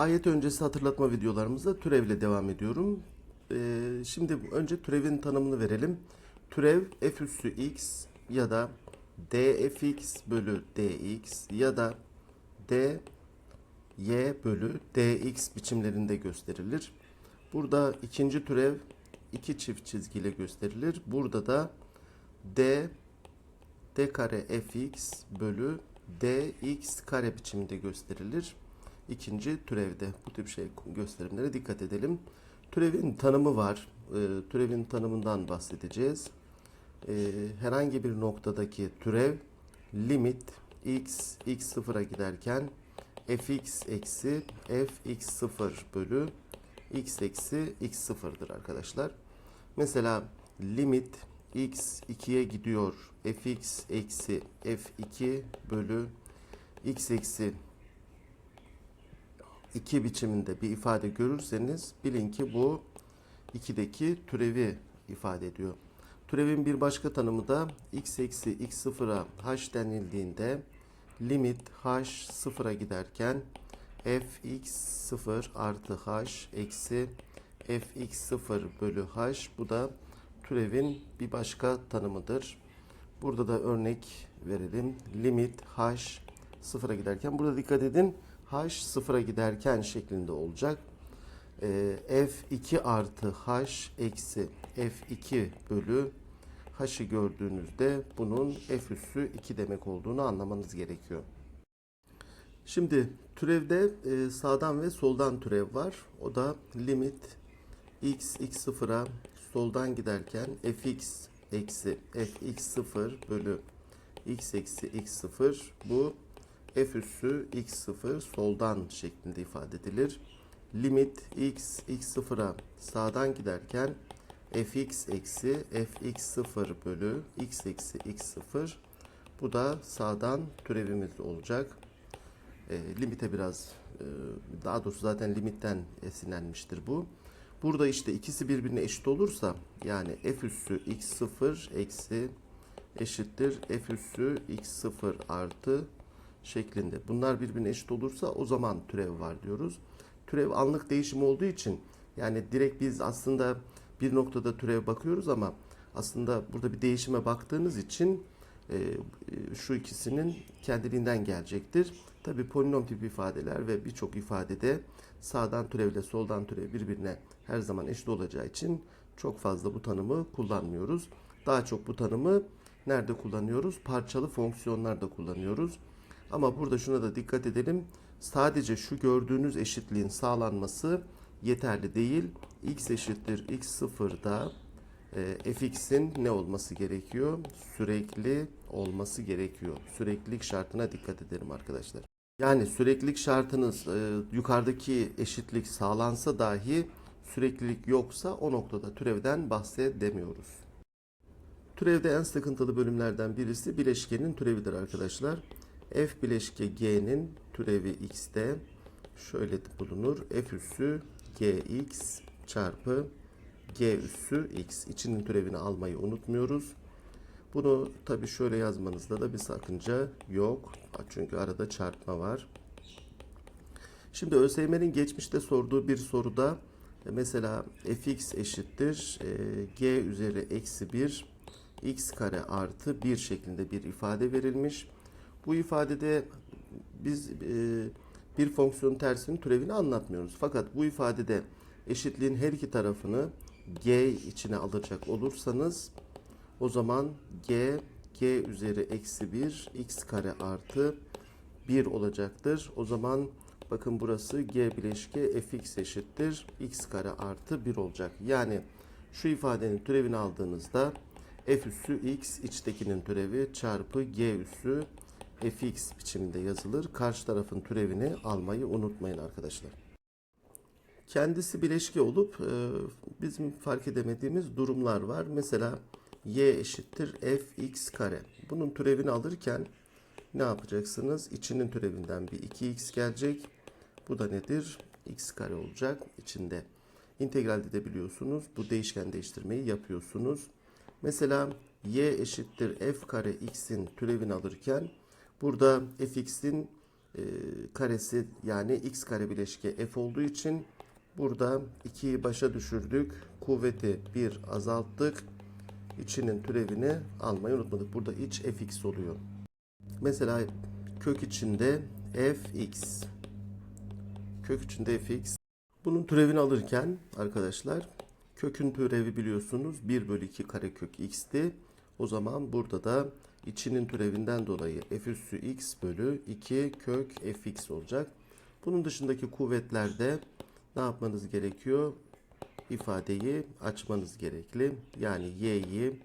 Ayet öncesi hatırlatma videolarımızda türevle devam ediyorum. Ee, şimdi önce türevin tanımını verelim. Türev f üssü x ya da dfx bölü dx ya da d y bölü dx biçimlerinde gösterilir. Burada ikinci türev iki çift çizgiyle gösterilir. Burada da d d kare fx bölü dx kare biçiminde gösterilir. İkinci türevde bu tip şey gösterimlere dikkat edelim. Türevin tanımı var. Ee, türevin tanımından bahsedeceğiz. Ee, herhangi bir noktadaki türev limit x x sıfıra giderken fx eksi fx sıfır bölü x eksi x sıfırdır arkadaşlar. Mesela limit x 2'ye gidiyor fx eksi f2 bölü x eksi 2 biçiminde bir ifade görürseniz bilin ki bu 2'deki türevi ifade ediyor. Türevin bir başka tanımı da x eksi x sıfıra h denildiğinde limit h sıfıra giderken fx sıfır artı h eksi fx sıfır bölü h bu da türevin bir başka tanımıdır. Burada da örnek verelim. Limit h sıfıra giderken burada dikkat edin h sıfıra giderken şeklinde olacak. Ee, f2 artı h eksi f2 bölü h'ı gördüğünüzde bunun f üssü 2 demek olduğunu anlamanız gerekiyor. Şimdi türevde e, sağdan ve soldan türev var. O da limit x x sıfıra soldan giderken fx eksi fx sıfır bölü x eksi x sıfır bu f üssü x sıfır soldan şeklinde ifade edilir. Limit x x sıfıra sağdan giderken fx eksi fx sıfır bölü x eksi x sıfır bu da sağdan türevimiz olacak. E, limite biraz e, daha doğrusu zaten limitten esinlenmiştir bu. Burada işte ikisi birbirine eşit olursa yani f üssü x sıfır eksi eşittir f üssü x sıfır artı şeklinde. Bunlar birbirine eşit olursa o zaman türev var diyoruz. Türev anlık değişim olduğu için yani direkt biz aslında bir noktada türev bakıyoruz ama aslında burada bir değişime baktığınız için e, e, şu ikisinin kendiliğinden gelecektir. Tabi polinom tip ifadeler ve birçok ifadede sağdan türevle soldan türev birbirine her zaman eşit olacağı için çok fazla bu tanımı kullanmıyoruz. Daha çok bu tanımı nerede kullanıyoruz? Parçalı fonksiyonlarda kullanıyoruz. Ama burada şuna da dikkat edelim. Sadece şu gördüğünüz eşitliğin sağlanması yeterli değil. x eşittir x sıfırda e, fx'in ne olması gerekiyor? Sürekli olması gerekiyor. Süreklilik şartına dikkat edelim arkadaşlar. Yani süreklilik şartınız e, yukarıdaki eşitlik sağlansa dahi süreklilik yoksa o noktada türevden bahsedemiyoruz. Türevde en sıkıntılı bölümlerden birisi bileşkenin türevidir arkadaşlar. F bileşke G'nin türevi X'te şöyle bulunur. F üssü Gx çarpı G üssü X. İçinin türevini almayı unutmuyoruz. Bunu tabi şöyle yazmanızda da bir sakınca yok. Çünkü arada çarpma var. Şimdi ÖSYM'nin geçmişte sorduğu bir soruda e, mesela fx eşittir e, g üzeri eksi 1 x kare artı 1 şeklinde bir ifade verilmiş. Bu ifadede biz e, bir fonksiyonun tersinin türevini anlatmıyoruz. Fakat bu ifadede eşitliğin her iki tarafını g içine alacak olursanız o zaman g g üzeri eksi 1 x kare artı 1 olacaktır. O zaman bakın burası g bileşke fx eşittir x kare artı 1 olacak. Yani şu ifadenin türevini aldığınızda f üssü x içtekinin türevi çarpı g üssü fx biçiminde yazılır. Karşı tarafın türevini almayı unutmayın arkadaşlar. Kendisi bileşke olup e, bizim fark edemediğimiz durumlar var. Mesela y eşittir fx kare. Bunun türevini alırken ne yapacaksınız? İçinin türevinden bir 2x gelecek. Bu da nedir? x kare olacak içinde. İntegral de biliyorsunuz. Bu değişken değiştirmeyi yapıyorsunuz. Mesela y eşittir f kare x'in türevini alırken burada fx'in e, karesi yani x kare bileşke f olduğu için burada 2'yi başa düşürdük. Kuvveti 1 azalttık. İçinin türevini almayı unutmadık. Burada iç fx oluyor. Mesela kök içinde fx. Kök içinde fx. Bunun türevini alırken arkadaşlar kökün türevi biliyorsunuz 1 bölü 2 karekök x'ti. O zaman burada da içinin türevinden dolayı f üssü x bölü 2 kök fx olacak. Bunun dışındaki kuvvetlerde ne yapmanız gerekiyor? İfadeyi açmanız gerekli. Yani y'yi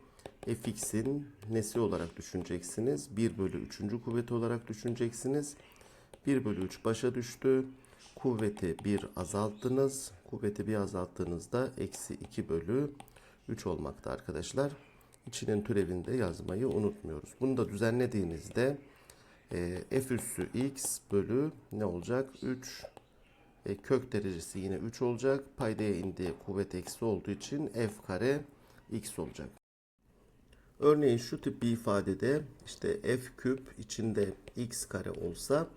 fx'in nesi olarak düşüneceksiniz? 1 bölü 3. kuvveti olarak düşüneceksiniz. 1 bölü 3 başa düştü. Kuvveti 1 azalttınız. Kuvveti 1 azalttığınızda eksi 2 bölü 3 olmakta arkadaşlar. İçinin türevinde yazmayı unutmuyoruz. Bunu da düzenlediğinizde e, f üssü x bölü ne olacak? 3 e, kök derecesi yine 3 olacak. Paydaya indiği kuvvet eksi olduğu için f kare x olacak. Örneğin şu tip bir ifadede işte f küp içinde x kare olsa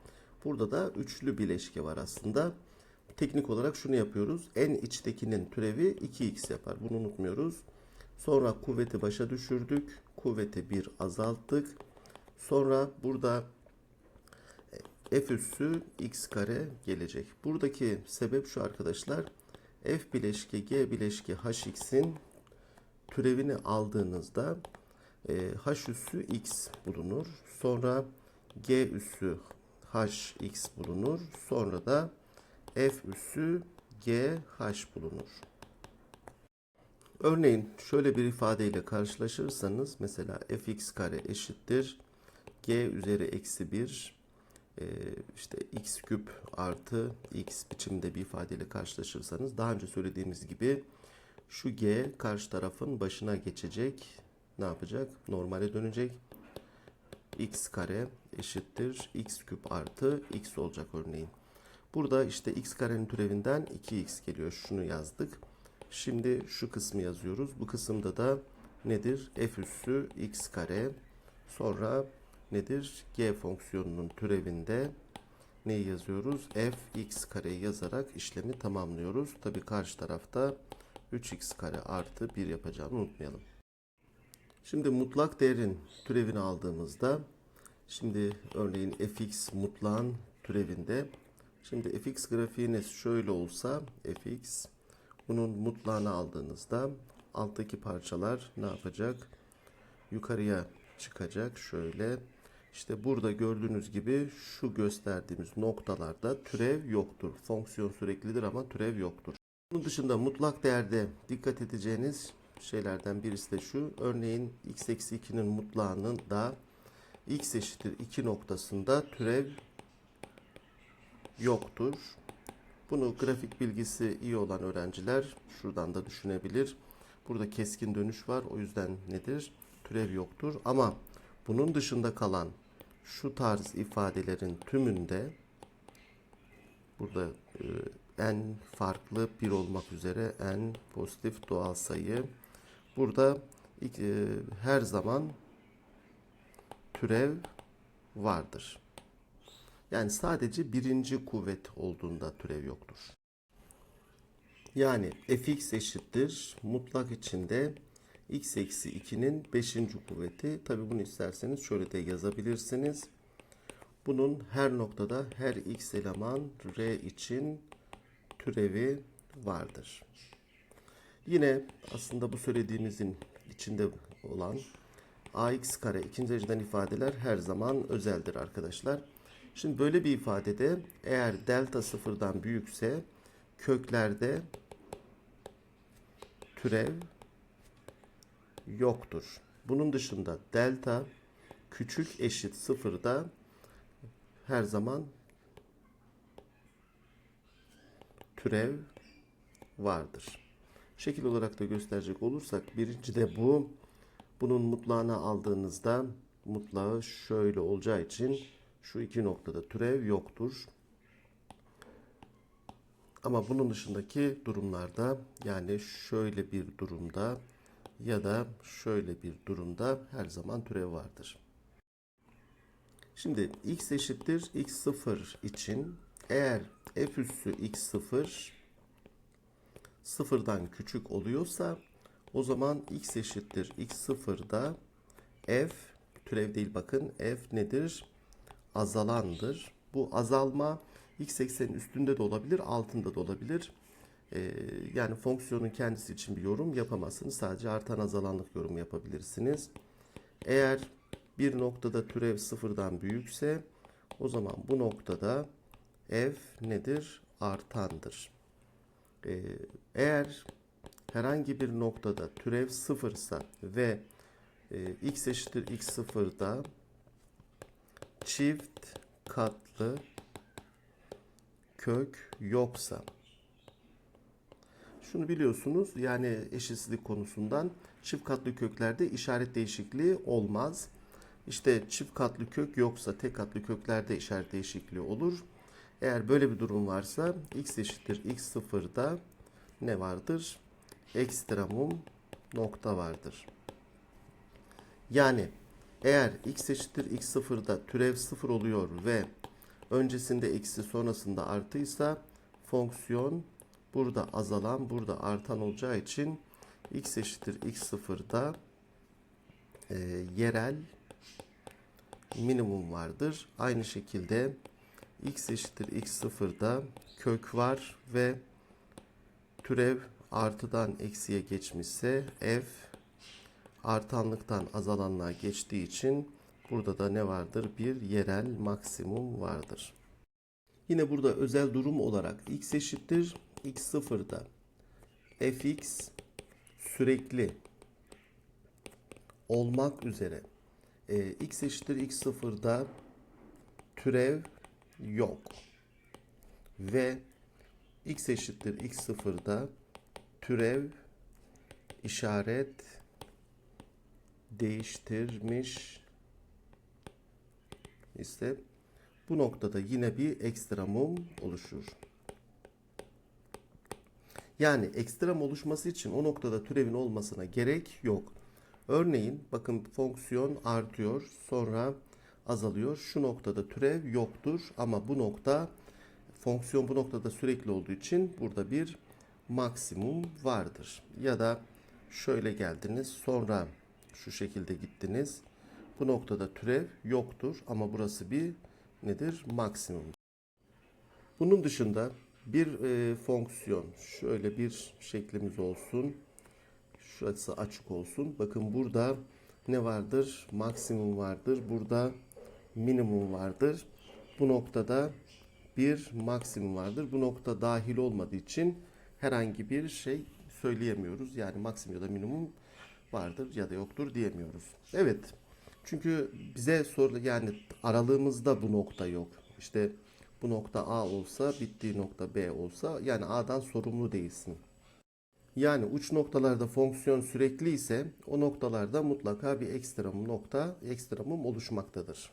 burada da üçlü bileşke var aslında. Teknik olarak şunu yapıyoruz. En içtekinin türevi 2x yapar. Bunu unutmuyoruz. Sonra kuvveti başa düşürdük. Kuvveti 1 azalttık. Sonra burada f üssü x kare gelecek. Buradaki sebep şu arkadaşlar. f bileşke g bileşke hx'in türevini aldığınızda e, h üssü x bulunur. Sonra g üssü hx bulunur. Sonra da f üssü g h bulunur. Örneğin şöyle bir ifadeyle karşılaşırsanız mesela fx kare eşittir g üzeri eksi 1 e, işte x küp artı x biçimde bir ifadeyle karşılaşırsanız daha önce söylediğimiz gibi şu g karşı tarafın başına geçecek. Ne yapacak? Normale dönecek. x kare eşittir x küp artı x olacak örneğin. Burada işte x karenin türevinden 2x geliyor. Şunu yazdık. Şimdi şu kısmı yazıyoruz. Bu kısımda da nedir? f üssü x kare. Sonra nedir? G fonksiyonunun türevinde neyi yazıyoruz? f x kareyi yazarak işlemi tamamlıyoruz. Tabii karşı tarafta 3x kare artı 1 yapacağını unutmayalım. Şimdi mutlak değerin türevini aldığımızda şimdi örneğin fx mutlağın türevinde şimdi fx grafiğiniz şöyle olsa fx bunun mutlağını aldığınızda alttaki parçalar ne yapacak? Yukarıya çıkacak şöyle. İşte burada gördüğünüz gibi şu gösterdiğimiz noktalarda türev yoktur. Fonksiyon süreklidir ama türev yoktur. Bunun dışında mutlak değerde dikkat edeceğiniz şeylerden birisi de şu. Örneğin x eksi 2'nin mutlağının da x eşittir 2 noktasında türev yoktur. Bunu grafik bilgisi iyi olan öğrenciler şuradan da düşünebilir. Burada keskin dönüş var. O yüzden nedir? Türev yoktur. Ama bunun dışında kalan şu tarz ifadelerin tümünde burada e, en farklı bir olmak üzere en pozitif doğal sayı burada e, her zaman türev vardır. Yani sadece birinci kuvvet olduğunda türev yoktur. Yani fx eşittir mutlak içinde x eksi 2'nin 5. kuvveti. Tabi bunu isterseniz şöyle de yazabilirsiniz. Bunun her noktada her x eleman r için türevi vardır. Yine aslında bu söylediğimizin içinde olan ax kare ikinci dereceden ifadeler her zaman özeldir arkadaşlar. Şimdi böyle bir ifadede eğer delta sıfırdan büyükse köklerde türev yoktur. Bunun dışında delta küçük eşit sıfırda her zaman türev vardır. Şekil olarak da gösterecek olursak birinci de bu. Bunun mutlağını aldığınızda mutlağı şöyle olacağı için şu iki noktada türev yoktur. Ama bunun dışındaki durumlarda yani şöyle bir durumda ya da şöyle bir durumda her zaman türev vardır. Şimdi x eşittir x0 için eğer f üssü x0 sıfırdan küçük oluyorsa o zaman x eşittir x0'da f türev değil bakın f nedir? Azalandır. Bu azalma x eksenin üstünde de olabilir, altında da olabilir. Ee, yani fonksiyonun kendisi için bir yorum yapamazsınız. Sadece artan azalanlık yorumu yapabilirsiniz. Eğer bir noktada türev sıfırdan büyükse o zaman bu noktada f nedir? Artandır. Ee, eğer herhangi bir noktada türev sıfırsa ve e, x eşittir x sıfırda çift katlı kök yoksa şunu biliyorsunuz yani eşitsizlik konusundan çift katlı köklerde işaret değişikliği olmaz. İşte çift katlı kök yoksa tek katlı köklerde işaret değişikliği olur. Eğer böyle bir durum varsa x eşittir x sıfırda ne vardır? Ekstremum nokta vardır. Yani eğer x eşittir x sıfırda türev sıfır oluyor ve öncesinde eksi sonrasında artıysa fonksiyon burada azalan burada artan olacağı için x eşittir x sıfırda e, yerel minimum vardır. Aynı şekilde x eşittir x sıfırda kök var ve türev artıdan eksiye geçmişse f artanlıktan azalanlığa geçtiği için burada da ne vardır? Bir yerel maksimum vardır. Yine burada özel durum olarak x eşittir x sıfırda fx sürekli olmak üzere e, x eşittir x sıfırda türev yok ve x eşittir x sıfırda türev işaret değiştirmiş ise bu noktada yine bir ekstremum oluşur. Yani ekstrem oluşması için o noktada türevin olmasına gerek yok. Örneğin bakın fonksiyon artıyor sonra azalıyor. Şu noktada türev yoktur ama bu nokta fonksiyon bu noktada sürekli olduğu için burada bir maksimum vardır. Ya da şöyle geldiniz sonra şu şekilde gittiniz. Bu noktada türev yoktur ama burası bir nedir? Maksimum. Bunun dışında bir e, fonksiyon şöyle bir şeklimiz olsun. Şurası açık olsun. Bakın burada ne vardır? Maksimum vardır. Burada minimum vardır. Bu noktada bir maksimum vardır. Bu nokta dahil olmadığı için herhangi bir şey söyleyemiyoruz. Yani maksimum ya da minimum vardır ya da yoktur diyemiyoruz. Evet. Çünkü bize soru yani aralığımızda bu nokta yok. İşte bu nokta A olsa bittiği nokta B olsa yani A'dan sorumlu değilsin. Yani uç noktalarda fonksiyon sürekli ise o noktalarda mutlaka bir ekstremum nokta, ekstremum oluşmaktadır.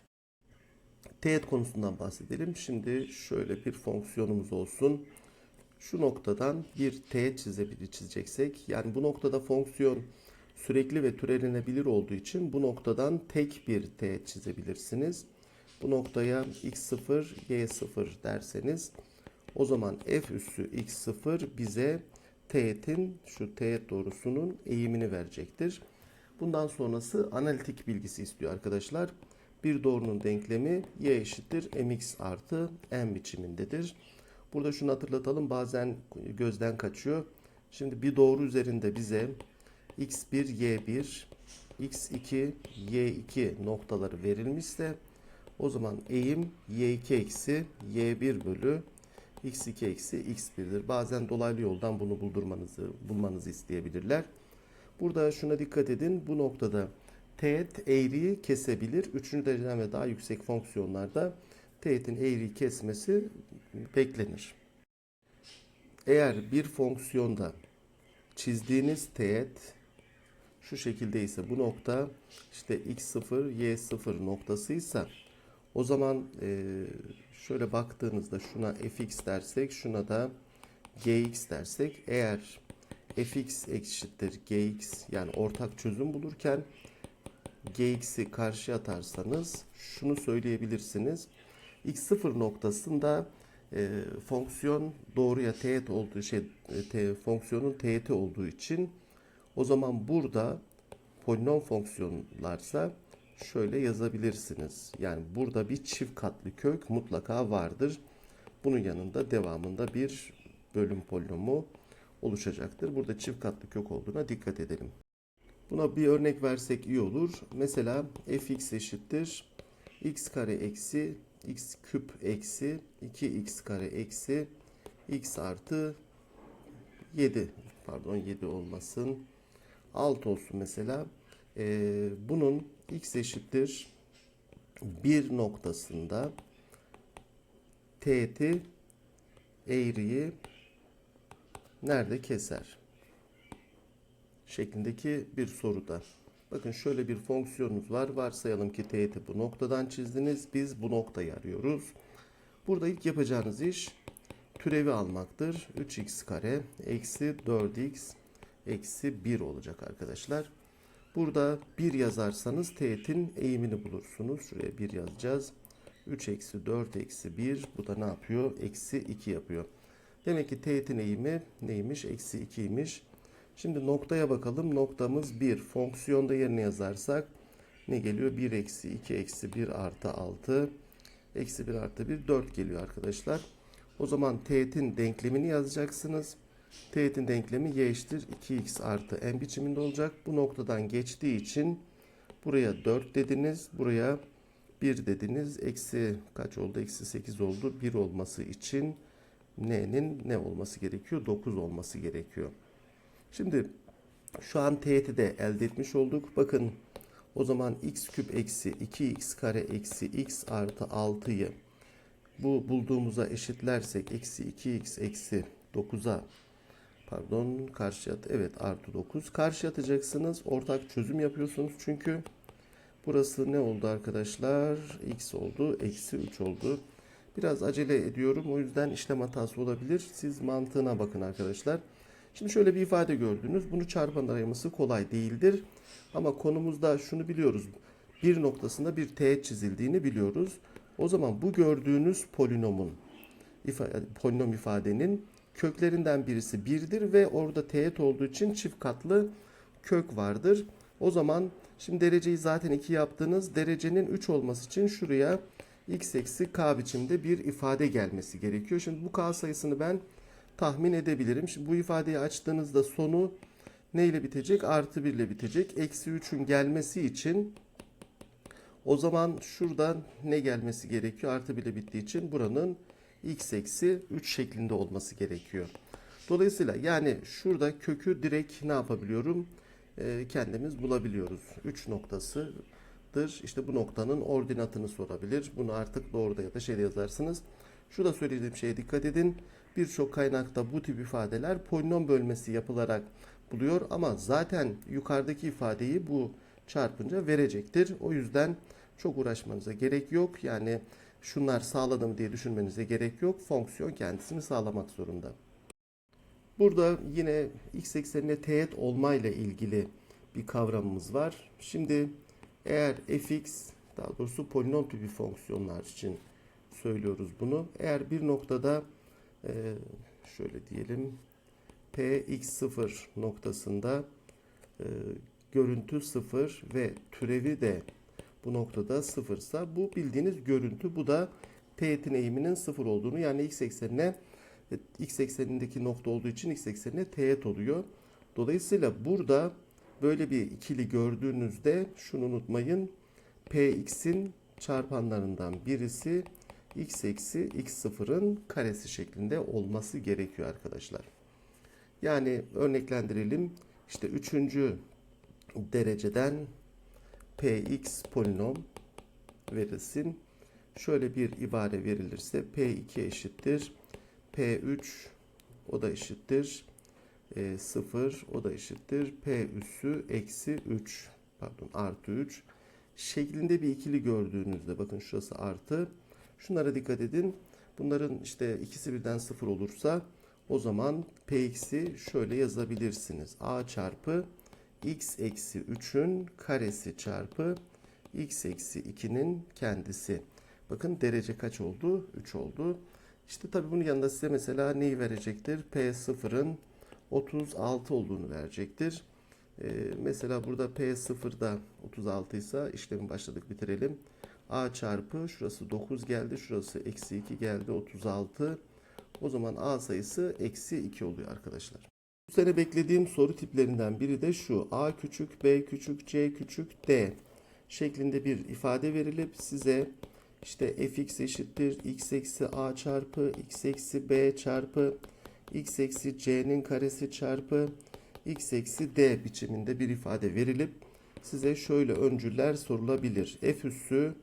Teğet konusundan bahsedelim. Şimdi şöyle bir fonksiyonumuz olsun. Şu noktadan bir teğet çizebilir çizeceksek yani bu noktada fonksiyon sürekli ve türenebilir olduğu için bu noktadan tek bir teğet çizebilirsiniz. Bu noktaya x0, y0 derseniz o zaman f üssü x0 bize teğetin şu teğet doğrusunun eğimini verecektir. Bundan sonrası analitik bilgisi istiyor arkadaşlar. Bir doğrunun denklemi y eşittir mx artı m biçimindedir. Burada şunu hatırlatalım bazen gözden kaçıyor. Şimdi bir doğru üzerinde bize x1, y1, x2, y2 noktaları verilmişse o zaman eğim y2 eksi y1 bölü x2 eksi x1'dir. Bazen dolaylı yoldan bunu buldurmanızı, bulmanızı isteyebilirler. Burada şuna dikkat edin. Bu noktada teğet eğriyi kesebilir. Üçüncü dereceden ve daha yüksek fonksiyonlarda teğetin eğriyi kesmesi beklenir. Eğer bir fonksiyonda çizdiğiniz teğet şu şekilde ise bu nokta işte x0 y0 noktasıysa o zaman e, şöyle baktığınızda şuna fx dersek şuna da gx dersek eğer fx eşittir gx yani ortak çözüm bulurken gx'i karşıya atarsanız şunu söyleyebilirsiniz. x0 noktasında e, fonksiyon doğruya teğet olduğu şey e, te- fonksiyonun teğeti olduğu için o zaman burada polinom fonksiyonlarsa şöyle yazabilirsiniz. Yani burada bir çift katlı kök mutlaka vardır. Bunun yanında devamında bir bölüm polinomu oluşacaktır. Burada çift katlı kök olduğuna dikkat edelim. Buna bir örnek versek iyi olur. Mesela fx eşittir x kare eksi x küp eksi 2x kare eksi x artı 7 pardon 7 olmasın 6 olsun mesela. Ee, bunun x eşittir 1 noktasında teğeti eğriyi nerede keser? şeklindeki bir soruda. Bakın şöyle bir fonksiyonunuz var. Varsayalım ki teğeti bu noktadan çizdiniz. Biz bu noktayı arıyoruz. Burada ilk yapacağınız iş türevi almaktır. 3x kare eksi 4x eksi 1 olacak arkadaşlar. Burada 1 yazarsanız teğetin eğimini bulursunuz. Şuraya 1 yazacağız. 3 eksi 4 eksi 1 bu da ne yapıyor? Eksi 2 yapıyor. Demek ki teğetin eğimi neymiş? Eksi 2'ymiş. Şimdi noktaya bakalım. Noktamız 1. Fonksiyonda yerine yazarsak ne geliyor? 1 eksi 2 eksi 1 artı 6 eksi 1 artı 1 4 geliyor arkadaşlar. O zaman teğetin denklemini yazacaksınız. Teğetin denklemi y eşittir 2x artı n biçiminde olacak. Bu noktadan geçtiği için buraya 4 dediniz. Buraya 1 dediniz. Eksi kaç oldu? Eksi 8 oldu. 1 olması için n'nin ne olması gerekiyor? 9 olması gerekiyor. Şimdi şu an teğeti de elde etmiş olduk. Bakın o zaman x küp eksi 2x kare eksi x artı 6'yı bu bulduğumuza eşitlersek eksi 2x eksi 9'a pardon karşı at evet artı 9 karşı atacaksınız. Ortak çözüm yapıyorsunuz çünkü burası ne oldu arkadaşlar? x oldu eksi 3 oldu. Biraz acele ediyorum o yüzden işlem hatası olabilir. Siz mantığına bakın arkadaşlar. Şimdi şöyle bir ifade gördünüz. Bunu çarpan araması kolay değildir. Ama konumuzda şunu biliyoruz. Bir noktasında bir teğet çizildiğini biliyoruz. O zaman bu gördüğünüz polinomun ifade, polinom ifadenin köklerinden birisi 1'dir ve orada teğet olduğu için çift katlı kök vardır. O zaman şimdi dereceyi zaten 2 yaptınız. Derecenin 3 olması için şuraya x eksi k biçimde bir ifade gelmesi gerekiyor. Şimdi bu k sayısını ben tahmin edebilirim. Şimdi bu ifadeyi açtığınızda sonu ne ile bitecek? Artı 1 ile bitecek. Eksi 3'ün gelmesi için o zaman şuradan ne gelmesi gerekiyor? Artı 1 ile bittiği için buranın x eksi 3 şeklinde olması gerekiyor. Dolayısıyla yani şurada kökü direkt ne yapabiliyorum? Ee, kendimiz bulabiliyoruz. 3 noktasıdır. İşte bu noktanın ordinatını sorabilir. Bunu artık doğruda ya da şeyde yazarsınız. Şurada söylediğim şeye dikkat edin. Birçok kaynakta bu tip ifadeler polinom bölmesi yapılarak buluyor ama zaten yukarıdaki ifadeyi bu çarpınca verecektir. O yüzden çok uğraşmanıza gerek yok. Yani şunlar sağladım diye düşünmenize gerek yok. Fonksiyon kendisini sağlamak zorunda. Burada yine x eksenine teğet olmayla ilgili bir kavramımız var. Şimdi eğer fx daha doğrusu polinom tipi fonksiyonlar için söylüyoruz bunu. Eğer bir noktada e, şöyle diyelim px0 noktasında e, görüntü 0 ve türevi de bu noktada sıfırsa bu bildiğiniz görüntü. Bu da teğetin eğiminin sıfır olduğunu yani x eksenine e, x eksenindeki nokta olduğu için x eksenine teğet oluyor. Dolayısıyla burada böyle bir ikili gördüğünüzde şunu unutmayın. px'in çarpanlarından birisi x eksi x0'ın karesi şeklinde olması gerekiyor arkadaşlar. Yani örneklendirelim. İşte üçüncü dereceden px polinom verilsin. Şöyle bir ibare verilirse p2 eşittir. p3 o da eşittir. E, 0 o da eşittir. p üssü eksi 3 pardon artı 3 şeklinde bir ikili gördüğünüzde bakın şurası artı. Şunlara dikkat edin. Bunların işte ikisi birden 0 olursa o zaman px'i şöyle yazabilirsiniz. a çarpı x eksi 3'ün karesi çarpı x eksi 2'nin kendisi. Bakın derece kaç oldu? 3 oldu. İşte tabii bunun yanında size mesela neyi verecektir? P0'ın 36 olduğunu verecektir. Ee, mesela burada P0'da 36 ise işlemi başladık bitirelim. A çarpı şurası 9 geldi. Şurası eksi 2 geldi. 36. O zaman A sayısı eksi 2 oluyor arkadaşlar. Bu sene beklediğim soru tiplerinden biri de şu. A küçük, B küçük, C küçük, D şeklinde bir ifade verilip size işte fx eşittir x eksi a çarpı x eksi b çarpı x eksi c'nin karesi çarpı x eksi d biçiminde bir ifade verilip size şöyle öncüller sorulabilir. f üssü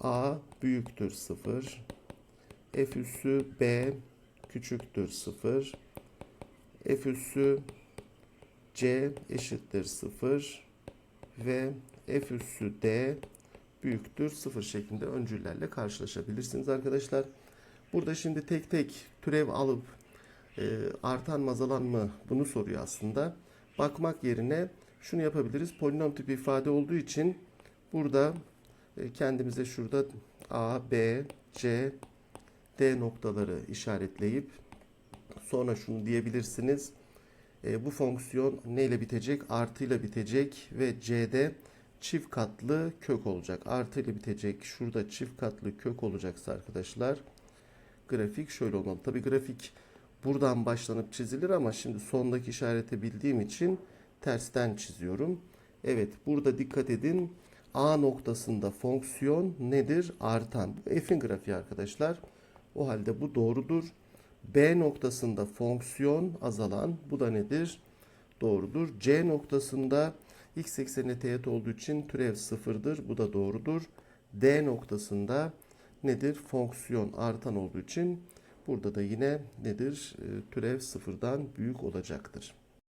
a büyüktür 0 f üssü b küçüktür 0 f üssü c eşittir 0 ve f üssü d büyüktür 0 şeklinde öncüllerle karşılaşabilirsiniz arkadaşlar. Burada şimdi tek tek türev alıp e, artan mı azalan mı bunu soruyor aslında. Bakmak yerine şunu yapabiliriz. Polinom tipi ifade olduğu için burada e, kendimize şurada a, b, c, d noktaları işaretleyip sonra şunu diyebilirsiniz. E, bu fonksiyon neyle bitecek? Artıyla bitecek ve c'de çift katlı kök olacak. Artı ile bitecek. Şurada çift katlı kök olacaksa arkadaşlar grafik şöyle olmalı. Tabi grafik buradan başlanıp çizilir ama şimdi sondaki işareti bildiğim için tersten çiziyorum. Evet burada dikkat edin. A noktasında fonksiyon nedir? Artan. F'in grafiği arkadaşlar. O halde bu doğrudur. B noktasında fonksiyon azalan. Bu da nedir? Doğrudur. C noktasında x eksenine teğet olduğu için türev sıfırdır. Bu da doğrudur. D noktasında nedir? Fonksiyon artan olduğu için burada da yine nedir? Türev sıfırdan büyük olacaktır.